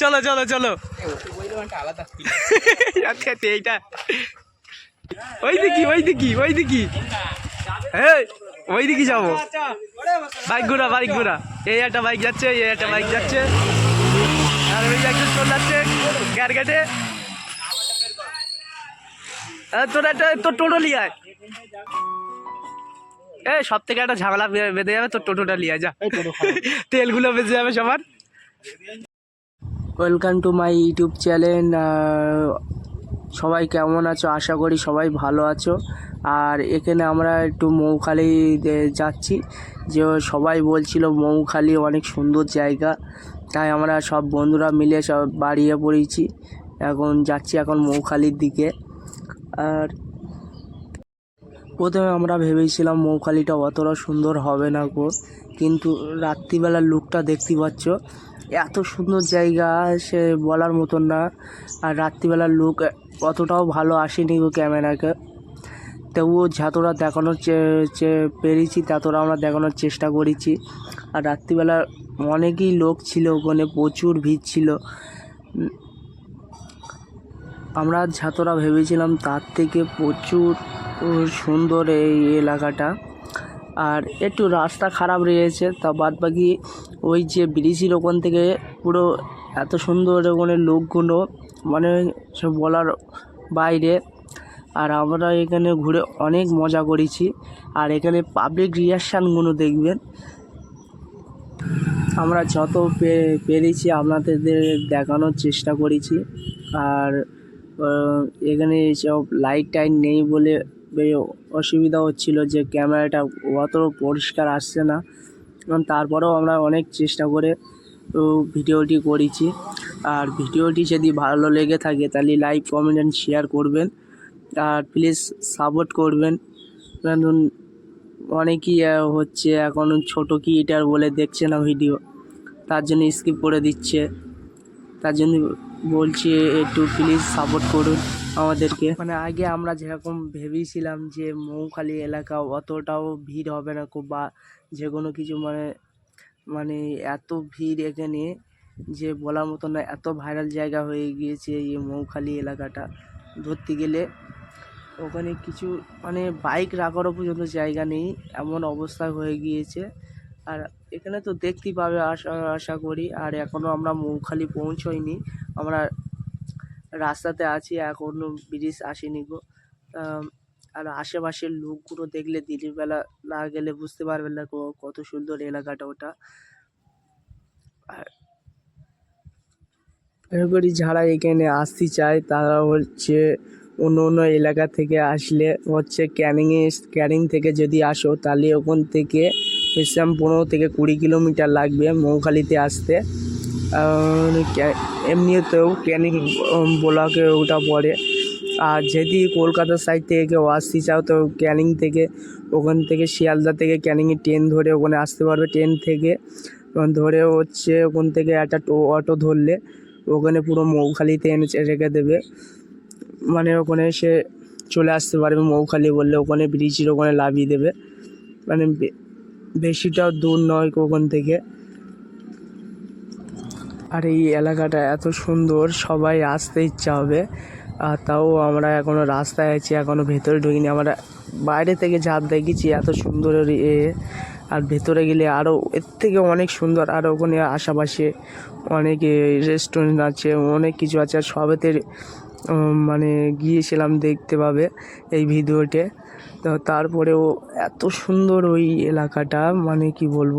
চলো চলো চলো। এইটা ওই দেখি ওই দেখি ওই দেখি ওই দিকে যাব। বাইক ঘোরা বাইক ঘোরা। এই একটা বাইক যাচ্ছে, এই একটা বাইক যাচ্ছে। আর ওই একজন চলে যাচ্ছে গ্যারগেটে তোর একটা, তোর টোটো লিয়ে আয়। এ সব থেকে একটা ঝামেলা বেঁধে যাবে তোর টোটোটা লিয়ে আয়, যা। তেলগুলো বেঁচে যাবে সবার। Welcome to my YouTube channel সবাই কেমন আছো? আশা করি সবাই ভালো আছো। আর এখানে আমরা একটু মৌখালি যাচ্ছি। যে সবাই বলছিল মৌখালি অনেক সুন্দর জায়গা। তাই আমরা সব বন্ধুরা মিলে সব বাড়িয়ে পড়েছি। এখন যাচ্ছি এখন মৌখালির দিকে। আর প্রথমে আমরা ভেবেছিলাম মৌখালিটা অতটা সুন্দর হবে না গো, কিন্তু রাত্রিবেলার লুকটা দেখতে পাচ্ছ, এত সুন্দর জায়গা সে বলার মতন না, আর রাত্রিবেলার লুক অতটাও ভালো আসেনি গো ক্যামেরাকে। তবুও যতটা দেখানোর পেরেছি ততটা আমরা দেখানোর চেষ্টা করেছি। আর রাত্রিবেলা অনেকই লোক ছিল, ওখানে প্রচুর ভিড় ছিল। আমরা যতটা ভেবেছিলাম তার থেকে প্রচুর সুন্দর এই এলাকাটা। আর একটু রাস্তা খারাপ রয়েছে, তা বাদ বাকি ওই যে ব্রিজের ওখান থেকে পুরো এত সুন্দর ওখানে লোকগুলো মানে সব বলার বাইরে। আর আমরা এখানে ঘুরে অনেক মজা করেছি। আর এখানে পাবলিক রিয়াকশানগুলো দেখবেন। আমরা যত পে- পেরেছি আপনাদের দেখানোর চেষ্টা করেছি। আর এখানে সব লাইট টাইট নেই বলে অসুবিধা হচ্ছিল যে ক্যামেরাটা অত পরিষ্কার আসছে না। তারপরেও আমরা অনেক চেষ্টা করে ভিডিওটি করেছি। আর ভিডিওটি যদি ভালো লেগে থাকে তাহলে লাইক, কমেন্ট অ্যান্ড শেয়ার করবেন। আর প্লিজ সাপোর্ট করবেন। অনেকই হচ্ছে এখন ছোটো কি এটার বলে দেখছে না ভিডিও। তার জন্য স্কিপ করে দিচ্ছে। তার জন্য বলছি একটু প্লিজ সাপোর্ট করুন। আমাদেরকে। মানে আগে আমরা যেরকম ভেবেছিলাম যে মৌখালি এলাকা অতটাও ভিড় হবে না খুব বা যে কোনো কিছু মানে মানে এত ভিড় এখানে যে বলার মতো না, এত ভাইরাল জায়গা হয়ে গিয়েছে এই মৌখালি এলাকাটা। ধরতে গেলে ওখানে কিছু মানে বাইক রাখারও পর্যন্ত জায়গা নেই, এমন অবস্থা হয়ে গিয়েছে। আর এখানে তো দেখতেই পাবে আশা আশা করি। আর এখনও আমরা মৌখালি পৌঁছইনি আমরা রাস্তাতে আছি এখনও ব্রিজ আসেনি গো। আর আশেপাশের লোকগুলো দেখলে দিনের বেলা না গেলে বুঝতে পারবেন না গো, কত সুন্দর এলাকাটা ওটা। আর যারা এখানে আসতে চায়, তারা হচ্ছে অন্য অন্য এলাকা থেকে আসলে হচ্ছে ক্যানিংয়ে ক্যানিং থেকে যদি আসো, তাহলে ওখান থেকে ম্যাক্সিমাম পনেরো থেকে কুড়ি কিলোমিটার লাগবে মৌখালিতে আসতে। এমনিতেও ক্যানিং ব্লকে ওটা পড়ে। আর যদি কলকাতার সাইড থেকে কেউ আসতে চাও, তো ক্যানিং থেকে, ওখান থেকে শিয়ালদা থেকে ক্যানিংয়ে ট্রেন ধরে ওখানে আসতে পারবে। ট্রেন থেকে ধরে হচ্ছে ওখান থেকে একটা অটো ধরলে, ওখানে পুরো মৌখালিতে এনে রেখে দেবে। মানে ওখানে এসে চলে আসতে পারবে মৌখালি বললে, ওখানে ব্রিজের ওখানে লাভিয়ে দেবে। মানে বেশিটাও দূর নয় ওখান থেকে। আর এই এলাকাটা এত সুন্দর, সবাই আসতে ইচ্ছা হবে। আর তাও আমরা এখনও রাস্তায় আছি এখনও ভেতরে ঢুকিনি। আমরা বাইরে থেকে যা দেখেছি এত সুন্দর এ। আর ভেতরে গেলে আরও এর থেকে অনেক সুন্দর, আর ওখানে আশেপাশে অনেক রেস্টুরেন্ট আছে, অনেক কিছু আছে। আর সবেতে মানে গিয়েছিলাম দেখতে পাবে এই ভিডিওতে। তো তারপরেও এত সুন্দর ওই এলাকাটা মানে কি বলব?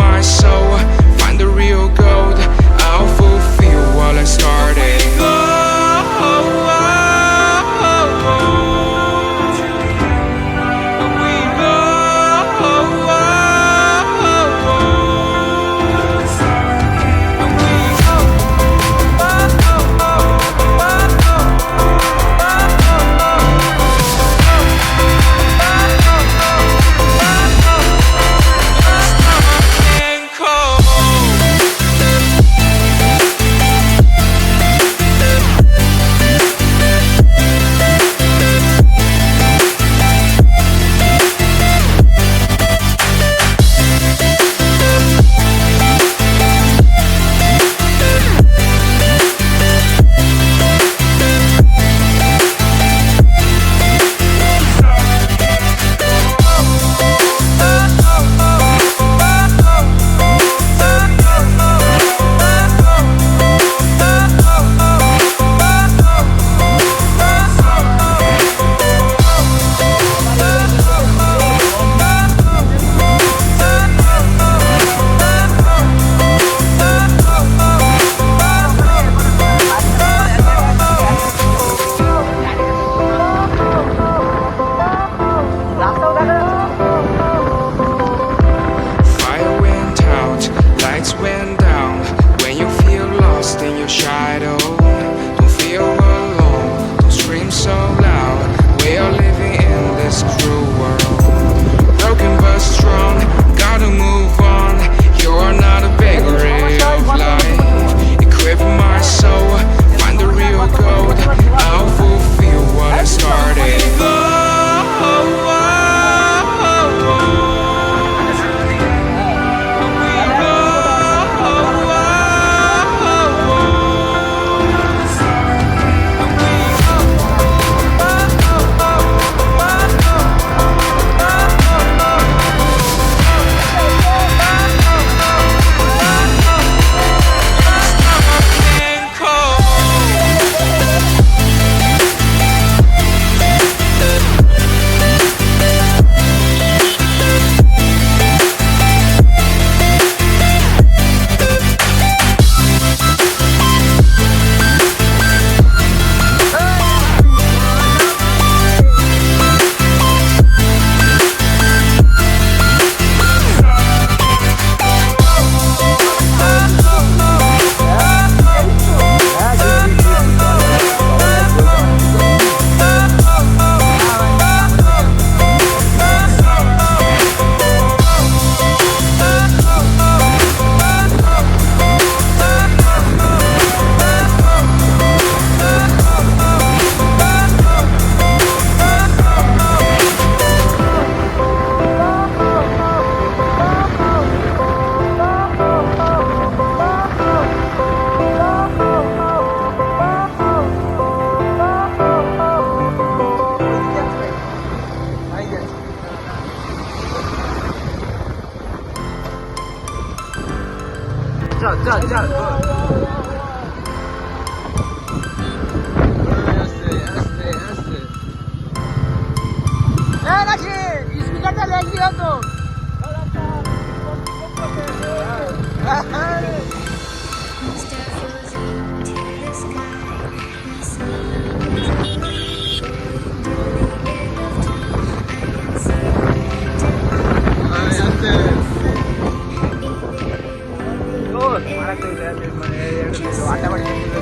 স্পিকারটা লেখি হতো।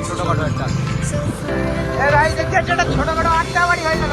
ছোটখাটো একটা ছোটখাটো আড্ডা বাড়ি হয়ে গেল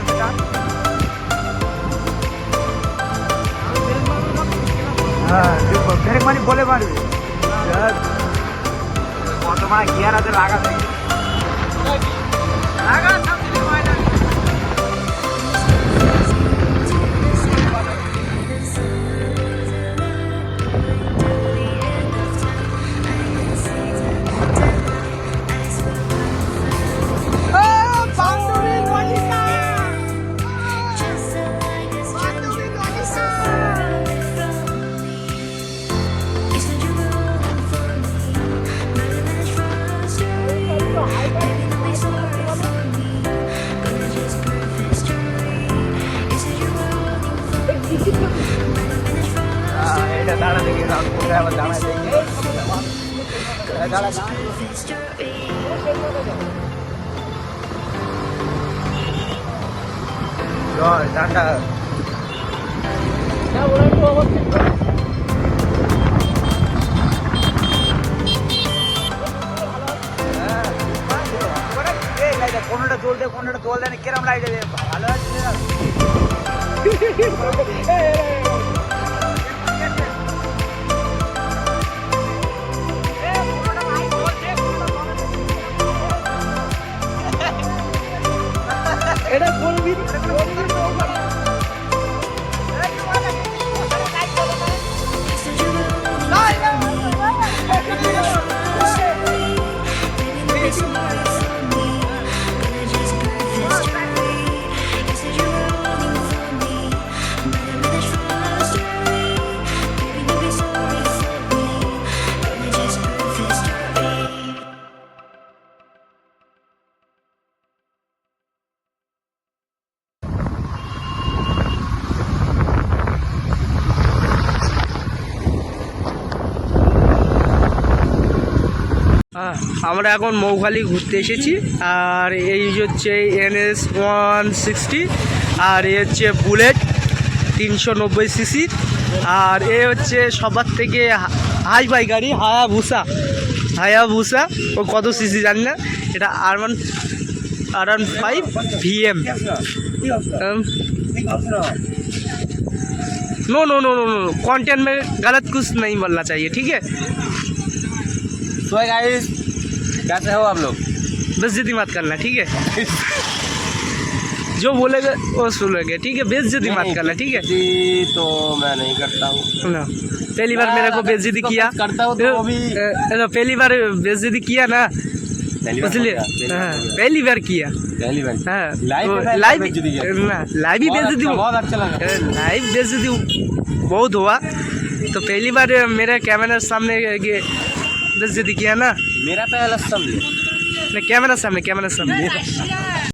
আস্তে টান হ্যাঁ ব্রেক মারি বলে মারবি। কত মারা গিয়ার আছে লাগাতে লাগা এটা দাঁড়া দেখি আবার দাঁড়ায় দেখি দাঁড়া দাঁড়া টাটা কোনটা দে কোনটা কিরম দেবে ভালো আছে এটা করবি? আমরা এখন মৌখালি ঘুরতে এসেছি আর এই হচ্ছে এনএস ওয়ান সিক্সটি আর এ হচ্ছে বুলেট তিনশো নব্বই সিসির আর এ হচ্ছে সবার থেকে হাই ফাই গাড়ি হায়া ভুসা হায়া ভুসা ও কত সিসি জানি না এটা আর one R one five VM no no no no no content में गलत कुछ नहीं बोलना चाहिए ठीक है तो गाइस कैसे हो आप लोग? बेइज्जती मत करना ठीक है? जो बोलेगा वो सुनेंगे ठीक है? बेइज्जती मत करना ठीक है? जी तो मैं नहीं करता हूँ। पहली बार मेरे को बेइज्जती किया। करता हूँ तो वो भी अ, अ, पहली बार बेइज्जती किया ना इसलिए हो पहली बार किया। पहली बार। हाँ लाइव तो लाइव ही बहुत बेइज्जती अच्छा, बहुत अच्छा लगा। लाइव बेइज्जती बहुत हुआ। तो पहली बार मेरे कैमरा सामने ये बेइज्जती किया ना मेरा पहला समझ नहीं कैमरा सामने कैमरा सामने